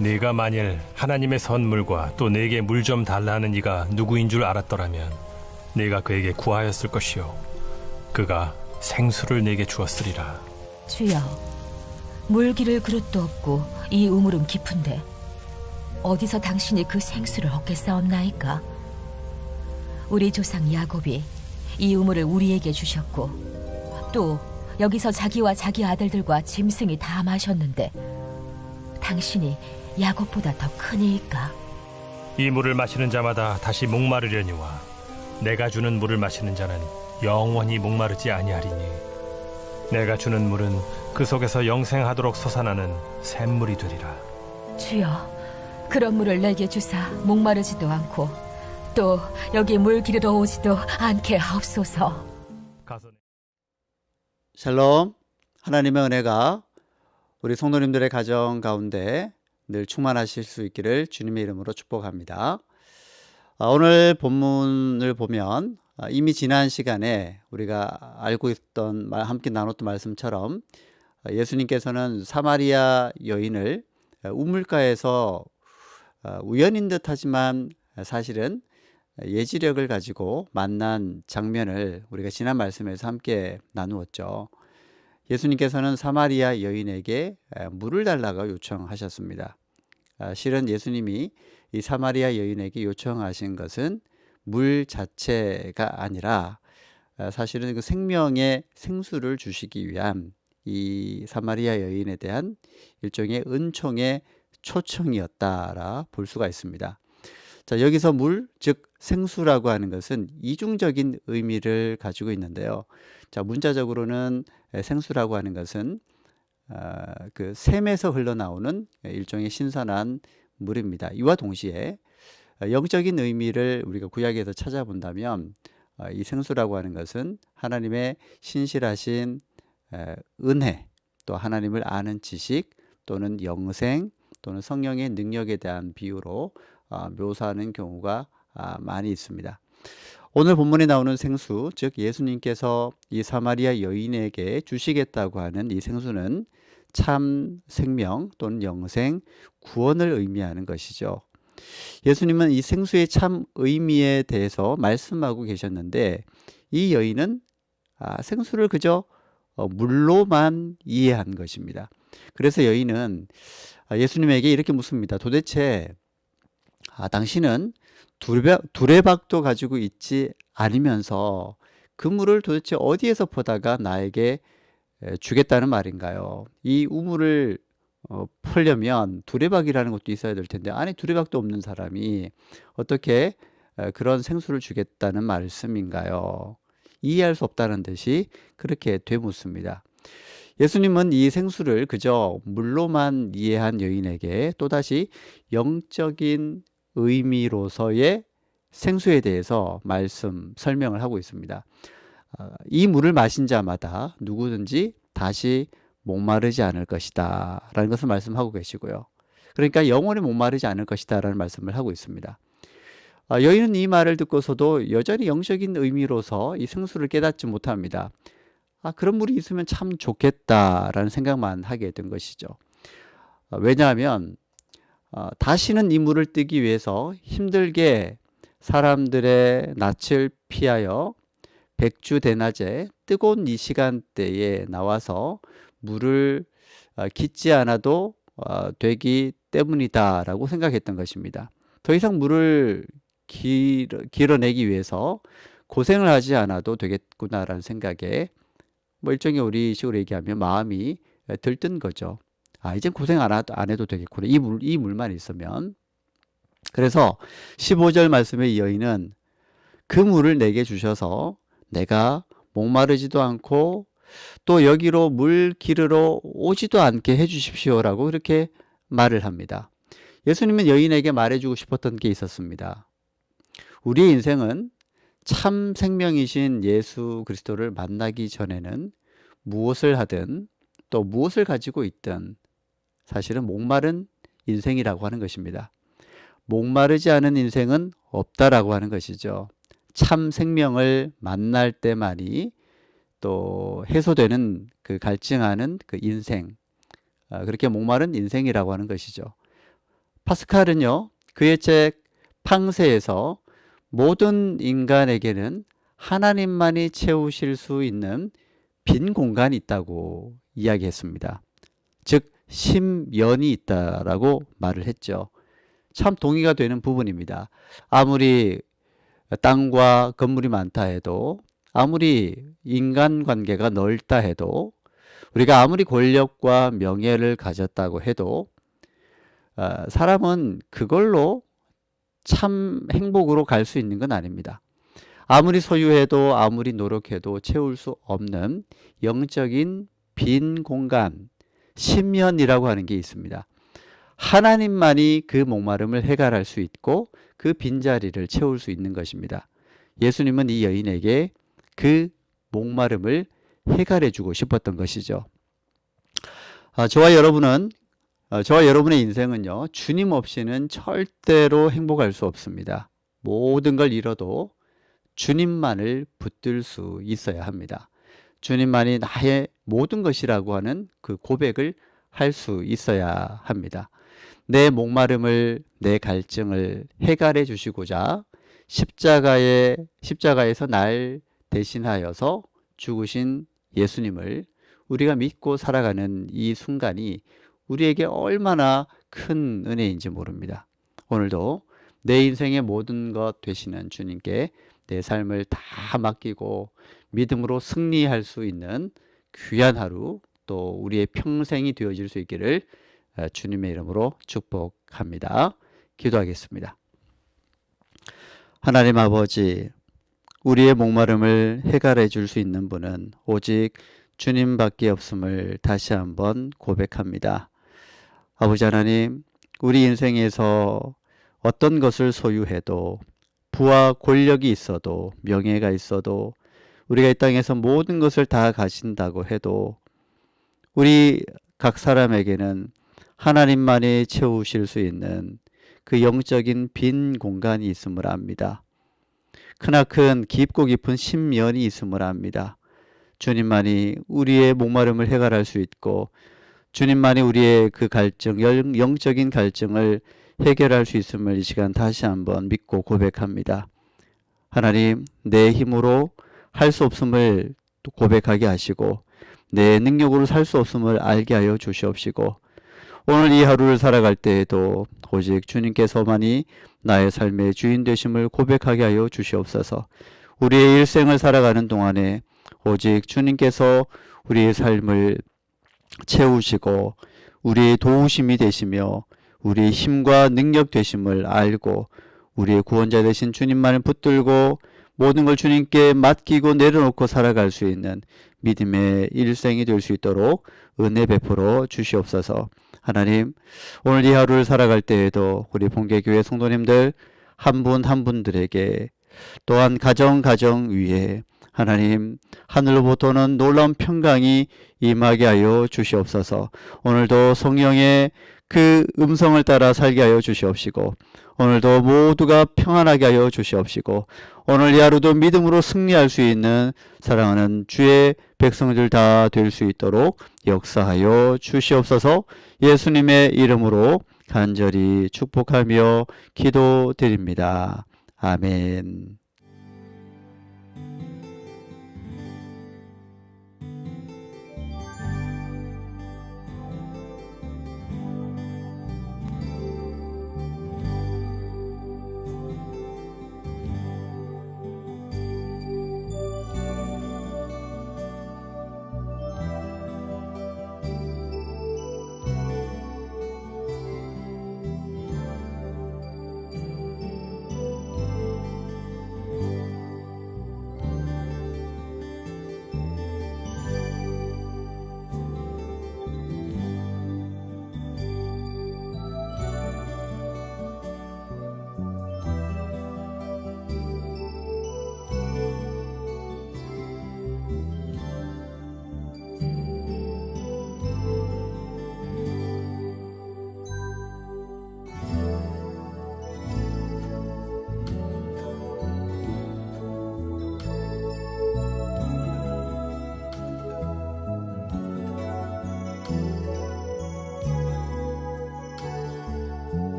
네가 만일 하나님의 선물과 또 내게 물 좀 달라는 이가 누구인 줄 알았더라면 네가 그에게 구하였을 것이요 그가 생수를 내게 주었으리라 주여, 물 기를 그릇도 없고 이 우물은 깊은데 어디서 당신이 그 생수를 얻겠사옵나이까? 우리 조상 야곱이 이 우물을 우리에게 주셨고 또 여기서 자기와 자기 아들들과 짐승이 다 마셨는데 당신이 야곱보다 더 크니이까? 이 물을 마시는 자마다 다시 목마르려니와 내가 주는 물을 마시는 자는 영원히 목마르지 아니하리니 내가 주는 물은 그 속에서 영생하도록 솟아나는 샘물이 되리라 주여, 그런 물을 내게 주사 목마르지도 않고 또 여기 물 기르러 오지도 않게 하옵소서. 샬롬. 하나님의 은혜가 우리 성도님들의 가정 가운데 늘 충만하실 수 있기를 주님의 이름으로 축복합니다. 아, 오늘 본문을 보면 아, 이미 지난 시간에 우리가 알고 있던 말- 함께 나눴던 말씀처럼 아, 예수님께서는 사마리아 여인을 아, 우물가에서 아, 우연인 듯하지만 사실은 예지력을 가지고 만난 장면을 우리가 지난 말씀에서 함께 나누었죠. 예수님께서는 사마리아 여인에게 에, 물을 달라고 요청하셨습니다. 아, 실은 예수님이 이 사마리아 여인에게 요청하신 것은 물 자체가 아니라 아, 사실은 그 생명의 생수를 주시기 위한 이 사마리아 여인에 대한 일종의 은총의 초청이었다라 볼 수가 있습니다. 자, 여기서 물, 즉 생수라고 하는 것은 이중적인 의미를 가지고 있는데요. 자, 문자적으로는 에, 생수라고 하는 것은 아, 그 샘에서 흘러나오는 일종의 신선한 물입니다. 이와 동시에 어, 영적인 의미를 우리가 구약에서 찾아본다면 어, 이 생수라고 하는 것은 하나님의 신실하신 에, 은혜, 또 하나님을 아는 지식, 또는 영생, 또는 성령의 능력에 대한 비유로 어, 묘사하는 경우가 아, 많이 있습니다. 오늘 본문에 나오는 생수, 즉 예수님께서 이 사마리아 여인에게 주시겠다고 하는 이 생수는 참 생명 또는 영생, 구원을 의미하는 것이죠. 예수님은 이 생수의 참 의미에 대해서 말씀하고 계셨는데 이 여인은 아, 생수를 그저 어, 물로만 이해한 것입니다. 그래서 여인은 아, 예수님에게 이렇게 묻습니다. 도대체 아, 당신은 두레박, 두레박도 가지고 있지 않으면서 그 물을 도대체 어디에서 보다가 나에게 에, 주겠다는 말인가요? 이 우물을 어, 풀려면 두레박이라는 것도 있어야 될 텐데 안에 두레박도 없는 사람이 어떻게 에, 그런 생수를 주겠다는 말씀인가요? 이해할 수 없다는 듯이 그렇게 되묻습니다. 예수님은 이 생수를 그저 물로만 이해한 여인에게 또다시 영적인 의미로서의 생수에 대해서 말씀, 설명을 하고 있습니다. 아, 이 물을 마신 자마다 누구든지 다시 목마르지 않을 것이다. 라는 것을 말씀하고 계시고요. 그러니까 영원히 목마르지 않을 것이다. 라는 말씀을 하고 있습니다. 아, 여인은 이 말을 듣고서도 여전히 영적인 의미로서 이 생수를 깨닫지 못합니다. 아, 그런 물이 있으면 참 좋겠다라는 생각만 하게 된 것이죠. 아, 왜냐하면 어, 다시는 이 물을 뜨기 위해서 힘들게 사람들의 낯을 피하여 백주 대낮에 뜨거운 이 시간대에 나와서 물을 어, 깃지 않아도 어, 되기 때문이다라고 생각했던 것입니다. 더 이상 물을 길어, 길어 내기 위해서 고생을 하지 않아도 되겠구나라는 생각에 뭐 일종의 우리 식으로 얘기하면 마음이 들뜬 거죠. 아, 이젠 고생 안, 하, 안 해도 되겠구나. 이 물, 이 물만 있으면. 그래서 15절 말씀의 이 여인은 그 물을 내게 주셔서 내가 목마르지도 않고 또 여기로 물 기르러 오지도 않게 해 주십시오라고 그렇게 말을 합니다. 예수님은 여인에게 말해주고 싶었던 게 있었습니다. 우리의 인생은 참 생명이신 예수 그리스도를 만나기 전에는 무엇을 하든 또 무엇을 가지고 있든 사실은 목마른 인생이라고 하는 것입니다. 목마르지 않은 인생은 없다라고 하는 것이죠. 참 생명을 만날 때만이 또 해소되는 그 갈증하는 그 인생, 아, 그렇게 목마른 인생이라고 하는 것이죠. 파스칼은요, 그의 책 팡세에서 모든 인간에게는 하나님만이 채우실 수 있는 빈 공간이 있다고 이야기했습니다. 즉, 심연이 있다라고 말을 했죠. 참 동의가 되는 부분입니다. 아무리 땅과 건물이 많다 해도, 아무리 인간 관계가 넓다 해도, 우리가 아무리 권력과 명예를 가졌다고 해도, 어, 사람은 그걸로 참 행복으로 갈 수 있는 건 아닙니다. 아무리 소유해도 아무리 노력해도 채울 수 없는 영적인 빈 공간, 심연이라고 하는 게 있습니다. 하나님만이 그 목마름을 해결할 수 있고 그 빈자리를 채울 수 있는 것입니다. 예수님은 이 여인에게 그 목마름을 해결해 주고 싶었던 것이죠. 아, 저와 여러분은 어, 저와 여러분의 인생은요, 주님 없이는 절대로 행복할 수 없습니다. 모든 걸 잃어도 주님만을 붙들 수 있어야 합니다. 주님만이 나의 모든 것이라고 하는 그 고백을 할 수 있어야 합니다. 내 목마름을, 내 갈증을 해결해 주시고자 십자가에, 십자가에서 날 대신하여서 죽으신 예수님을 우리가 믿고 살아가는 이 순간이 우리에게 얼마나 큰 은혜인지 모릅니다. 오늘도 내 인생의 모든 것 되시는 주님께 내 삶을 다 맡기고 믿음으로 승리할 수 있는 귀한 하루 또 우리의 평생이 되어질 수 있기를 어, 주님의 이름으로 축복합니다. 기도하겠습니다. 하나님 아버지, 우리의 목마름을 해결해 줄 수 있는 분은 오직 주님밖에 없음을 다시 한번 고백합니다. 아버지 하나님, 우리 인생에서 어떤 것을 소유해도 부와 권력이 있어도 명예가 있어도 우리가 이 땅에서 모든 것을 다 가진다고 해도 우리 각 사람에게는 하나님만이 채우실 수 있는 그 영적인 빈 공간이 있음을 압니다. 크나큰 깊고 깊은 심연이 있음을 압니다. 주님만이 우리의 목마름을 해결할 수 있고 주님만이 우리의 그 갈증, 영- 영적인 갈증을 해결할 수 있음을 이 시간 다시 한번 믿고 고백합니다. 하나님, 내 힘으로 할 수 없음을 또 고백하게 하시고, 내 능력으로 살 수 없음을 알게 하여 주시옵시고, 오늘 이 하루를 살아갈 때에도 오직 주님께서만이 나의 삶의 주인 되심을 고백하게 하여 주시옵소서. 우리의 일생을 살아가는 동안에 오직 주님께서 우리의 삶을 채우시고 우리의 도우심이 되시며 우리의 힘과 능력 되심을 알고 우리의 구원자 되신 주님만을 붙들고 모든 걸 주님께 맡기고 내려놓고 살아갈 수 있는 믿음의 일생이 될 수 있도록 은혜 베풀어 주시옵소서. 하나님, 오늘 이 하루를 살아갈 때에도 우리 본계교회 성도님들 한 분한 분들에게 또한 가정 가정 위에 하나님 하늘로부터 오는 놀라운 평강이 임하게 하여 주시옵소서. 오늘도 성령의 그 음성을 따라 살게 하여 주시옵시고 오늘도 모두가 평안하게 하여 주시옵시고 오늘 이 하루도 믿음으로 승리할 수 있는 사랑하는 주의 백성들 다 될 수 있도록 역사하여 주시옵소서 예수님의 이름으로 간절히 축복하며 기도드립니다. 아멘.